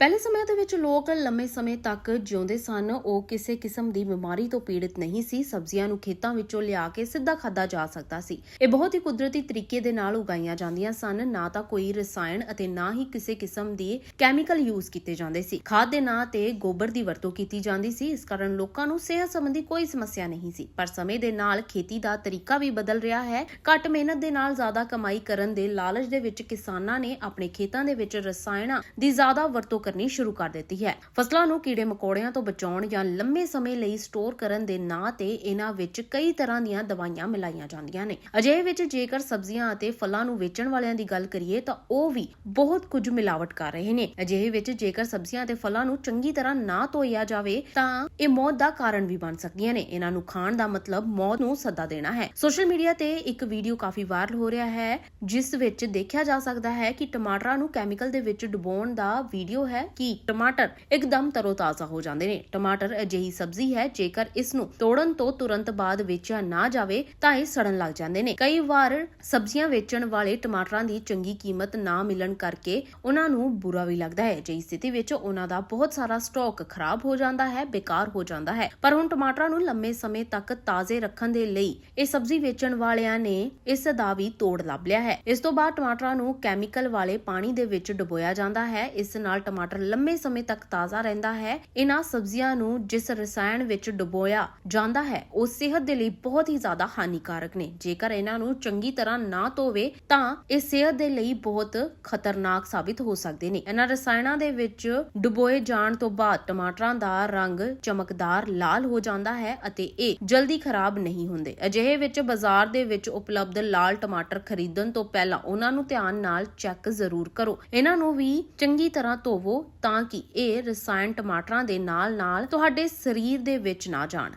ਪਹਿਲੇ ਸਮੇਂ ਦੇ ਵਿੱਚ ਲੋਕ ਲੰਮੇ ਸਮੇਂ ਤੱਕ ਜਿਉਂਦੇ ਸਨ। ਉਹ ਕਿਸੇ ਕਿਸਮ ਦੀ ਬਿਮਾਰੀ ਤੋਂ ਪੀੜਤ ਨਹੀਂ ਸੀ। ਸਬਜ਼ੀਆਂ ਨੂੰ ਖੇਤਾਂ ਵਿੱਚੋਂ ਲਿਆ ਕੇ ਸਿੱਧਾ ਖਾਧਾ ਜਾ ਸਕਦਾ ਸੀ। ਇਹ ਬਹੁਤ ਹੀ ਕੁਦਰਤੀ ਤਰੀਕੇ ਦੇ ਨਾਲ ਉਗਾਈਆਂ ਜਾਂਦੀਆਂ ਸਨ। ਨਾ ਤਾਂ ਕੋਈ ਰਸਾਇਣ ਅਤੇ ਨਾ ਹੀ ਕਿਸੇ ਕਿਸਮ ਦੀ ਕੈਮੀਕਲ ਯੂਜ਼ ਕੀਤੇ ਜਾਂਦੇ ਸੀ। ਖਾਦ ਦੇ ਨਾਂ ਤੇ ਗੋਬਰ ਦੀ ਵਰਤੋਂ ਕੀਤੀ ਜਾਂਦੀ ਸੀ। ਇਸ ਕਾਰਨ ਲੋਕਾਂ ਨੂੰ ਸਿਹਤ ਸੰਬੰਧੀ ਕੋਈ ਸਮੱਸਿਆ ਨਹੀਂ ਸੀ। ਪਰ ਸਮੇਂ ਦੇ ਨਾਲ ਖੇਤੀ ਦਾ ਤਰੀਕਾ ਵੀ ਬਦਲ ਰਿਹਾ ਹੈ। ਘੱਟ ਮਿਹਨਤ ਦੇ ਨਾਲ ਜ਼ਿਆਦਾ ਕਮਾਈ ਕਰਨ ਦੇ ਲਾਲਚ ਦੇ ਵਿੱਚ ਕਿਸਾਨਾਂ ਨੇ ਆਪਣੇ ਖੇਤਾਂ ਦੇ ਵਿੱਚ ਰਸਾਇਣਾਂ ਦੀ ਜ਼ਿਆਦਾ ਵਰਤੋਂ ਕਰਨੀ ਸ਼ੁਰੂ ਕਰ ਦਿੱਤੀ ਹੈ। ਫਸਲਾਂ ਨੂੰ ਕੀੜੇ ਮਕੌੜਿਆਂ ਤੋਂ ਬਚਾਉਣ ਜਾਂ ਲੰਮੇ ਸਮੇਂ ਲਈ ਸਟੋਰ ਕਰਨ ਦੇ ਨਾਂ ਤੇ ਇਹਨਾਂ ਵਿੱਚ ਕਈ ਤਰ੍ਹਾਂ ਦੀਆਂ ਦਵਾਈਆਂ ਮਿਲਾਈਆਂ ਜਾਂਦੀਆਂ ਨੇ। ਅਜਿਹੇ ਵਿੱਚ ਜੇਕਰ ਸਬਜ਼ੀਆਂ ਅਤੇ ਫਲਾਂ ਨੂੰ ਵੇਚਣ ਵਾਲਿਆਂ ਦੀ ਗੱਲ ਕਰੀਏ ਤਾਂ ਉਹ ਵੀ ਬਹੁਤ ਕੁਝ ਮਿਲਾਵਟ ਕਰ ਰਹੇ ਨੇ। ਅਜਿਹੇ ਵਿੱਚ ਜੇਕਰ ਸਬਜ਼ੀਆਂ ਅਤੇ ਫਲਾਂ ਨੂੰ ਚੰਗੀ ਤਰ੍ਹਾਂ ਨਾ ਧੋਇਆ ਜਾਵੇ ਤਾਂ ਇਹ ਮੌਤ ਦਾ ਕਾਰਨ ਵੀ ਬਣ ਸਕਦੀਆਂ ਨੇ। ਇਹਨਾਂ ਨੂੰ ਖਾਣ ਦਾ ਮਤਲਬ ਮੌਤ ਨੂੰ ਸੱਦਾ ਦੇਣਾ ਹੈ। ਸੋਸ਼ਲ ਮੀਡੀਆ ਤੇ ਇੱਕ ਵੀਡੀਓ ਕਾਫੀ ਵਾਇਰਲ ਹੋ ਰਿਹਾ ਹੈ, ਜਿਸ ਵਿੱਚ ਦੇਖਿਆ ਜਾ ਸਕਦਾ ਹੈ ਕਿ ਟਮਾਟਰਾਂ ਨੂੰ ਕੈਮੀਕਲ ਦੇ ਵਿੱਚ ਡੁਬੋਣ ਦਾ ਵੀਡੀਓ ਹੈ ਕਿ ਟਮਾਟਰ ਇੱਕਦਮ ਤਰੋਤਾਜ਼ਾ ਹੋ ਜਾਂਦੇ ਨੇ। ਟਮਾਟਰ ਅਜਿਹੀ ਸਬਜ਼ੀ ਹੈ, ਜੇਕਰ ਇਸ ਨੂੰ ਤੋੜਨ ਤੋਂ ਤੁਰੰਤ ਬਾਅਦ ਵੇਚਿਆ ਨਾ ਜਾਵੇ, ਤਾਂ ਇਹ ਸੜਨ ਲੱਗ ਜਾਂਦੇ ਨੇ। ਕਈ ਵਾਰ ਸਬਜ਼ੀਆਂ ਵੇਚਣ ਵਾਲੇ ਟਮਾਟਰਾਂ ਦੀ ਚੰਗੀ ਕੀਮਤ ਨਾ ਮਿਲਣ ਕਰਕੇ ਉਹਨਾਂ ਨੂੰ ਬੁਰਾ ਵੀ ਲੱਗਦਾ ਹੈ। ਜਿਹੀ ਸਥਿਤੀ ਵਿੱਚ ਉਹਨਾਂ ਦਾ ਬਹੁਤ ਸਾਰਾ ਸਟਾਕ ਖਰਾਬ ਹੋ ਜਾਂਦਾ ਹੈ, ਬੇਕਾਰ ਹੋ ਜਾਂਦਾ ਹੈ। ਪਰ ਹੁਣ ਟਮਾਟਰਾਂ ਨੂੰ ਲੰਮੇ ਸਮੇਂ ਤੱਕ ਤਾਜ਼ੇ ਰੱਖਣ ਦੇ ਲਈ ਇਹ ਸਬਜ਼ੀ ਵੇਚਣ ਵਾਲਿਆਂ ਨੇ ਇਸ ਦਾ ਵੀ ਤੋੜ ਲੱਭ ਲਿਆ ਹੈ। ਇਸ ਤੋਂ ਬਾਅਦ ਟਮਾਟਰਾਂ ਨੂੰ ਕੈਮੀਕਲ ਵਾਲੇ ਪਾਣੀ ਦੇ ਵਿੱਚ ਡੁਬੋਇਆ ਜਾਂਦਾ ਹੈ। ਇਸ ਨਾਲ ਟਮਾਟਰ ਲੰਮੇ ਸਮੇਂ ਤੱਕ ਤਾਜ਼ਾ ਰਹਿੰਦਾ ਹੈ। ਇਹਨਾਂ ਸਬਜ਼ੀਆਂ ਨੂੰ ਜਿਸ ਰਸਾਇਣ ਵਿੱਚ ਡੁਬੋਇਆ ਜਾਂਦਾ ਹੈ, ਉਹ ਸਿਹਤ ਦੇ ਲਈ ਬਹੁਤ ਹੀ ਜ਼ਿਆਦਾ ਹਾਨੀਕਾਰਕ ਨੇ। ਜੇਕਰ ਇਹਨਾਂ ਨੂੰ ਚੰਗੀ ਤਰ੍ਹਾਂ ਨਾ ਧੋਵੇ, ਤਾਂ ਇਹ ਸਿਹਤ ਦੇ ਲਈ ਬਹੁਤ ਖਤਰਨਾਕ ਸਾਬਿਤ ਹੋ ਸਕਦੇ ਨੇ। ਇਹਨਾਂ ਰਸਾਇਣਾਂ ਦੇ ਵਿੱਚ ਡੁਬੋਏ ਜਾਣ ਤੋਂ ਬਾਅਦ ਟਮਾਟਰਾਂ ਦਾ ਰੰਗ ਚਮਕਦਾਰ ਲਾਲ ਹੋ ਜਾਂਦਾ ਹੈ ਅਤੇ ਇਹ ਜਲਦੀ ਖਰਾਬ ਨਹੀਂ ਹੁੰਦੇ। ਅਜਿਹੇ ਵਿੱਚ ਬਾਜ਼ਾਰ ਦੇ ਵਿੱਚ ਉਪਲਬਧ ਲਾਲ ਟਮਾਟਰ ਖਰੀਦਣ ਤੋਂ ਪਹਿਲਾਂ ਉਹਨਾਂ ਨੂੰ ਧਿਆਨ ਨਾਲ ਚੈੱਕ ਜ਼ਰੂਰ ਕਰੋ। ਇਹਨਾਂ ਨੂੰ ਵੀ ਚੰਗੀ ਤਰ੍ਹਾਂ ਧੋਵੋ ਤਾਂ ਕਿ ਇਹ ਰਸਾਇਣ ਟਮਾਟਰਾਂ ਦੇ ਨਾਲ-ਨਾਲ ਤੁਹਾਡੇ ਸਰੀਰ ਦੇ ਵਿੱਚ ਨਾ ਜਾਣ।